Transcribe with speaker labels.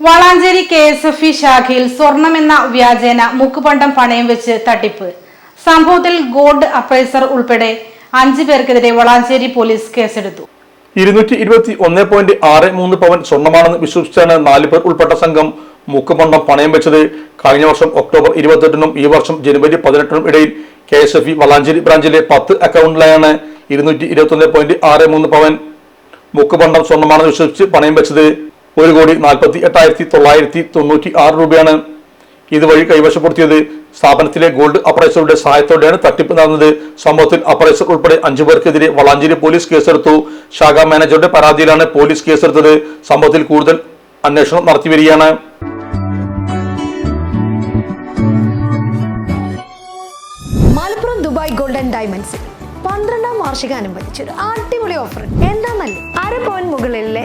Speaker 1: Valanchery K S F E ശാഖയിൽ സ്വർണമെന്ന വ്യാജേന മുക്കുപണ്ടം പണയം വെച്ച് തട്ടിപ്പ്. സംഭവത്തിൽ ഗോൾഡ് അപ്രൈസർ ഉൾപ്പെടെ അഞ്ചു പേർക്കെതിരെ വളാഞ്ചേരി പോലീസ് കേസെടുത്തു.
Speaker 2: ഇരുന്നൂറ്റി ഇരുപത്തി ഒന്ന് പോയിന്റ് ആറ് മൂന്ന് പവൻ സ്വർണമാണെന്ന് വിശ്വസിച്ചാണ് നാല് പേർ ഉൾപ്പെട്ട സംഘം മുക്കുപണ്ടം പണയം വെച്ചത്. കഴിഞ്ഞ വർഷം ഒക്ടോബർ ഇരുപത്തെട്ടിനും ഈ വർഷം ജനുവരി പതിനെട്ടിനും ഇടയിൽ K S F E Valanchery ബ്രാഞ്ചിലെ പത്ത് അക്കൗണ്ടിലായാണ് ഇരുന്നൂറ്റി ഇരുപത്തി ഒന്ന് പോയിന്റ് ആറ് മൂന്ന് പവൻ മുക്കുപണ്ടം സ്വർണമാണെന്ന് വിശ്വസിച്ച് പണയം വെച്ചത്. ഒരു കോടി നാൽപ്പത്തി എട്ടായിരത്തി തൊള്ളായിരത്തി തൊണ്ണൂറ്റി ആറ് രൂപയാണ് ഇതുവഴി കൈവശപ്പെടുത്തിയത്. സ്ഥാപനത്തിലെ ഗോൾഡ് അപ്രൈസറുടെ സഹായത്തോടെയാണ് തട്ടിപ്പ് നടന്നത്. സംഭവത്തിൽ അപ്രൈസർ ഉൾപ്പെടെ അഞ്ചു പേർക്കെതിരെ വളാഞ്ചേരി പോലീസ് കേസെടുത്തു. ശാഖാ മാനേജറുടെ പരാതിയിലാണ് പോലീസ് കേസെടുത്തത്. സംഭവത്തിൽ കൂടുതൽ അന്വേഷണം നടത്തിവരികയാണ്
Speaker 3: മലപ്പുറം ദുബായ് ഗോൾഡൻ ഡയമണ്ട്സ് പന്ത്രണ്ടാം വാർഷികാനുബന്ധിച്ച് അടിപൊളി ഓഫർ. എന്താന്നല്ലേ അര പോയിന്റ് മുകളിലെ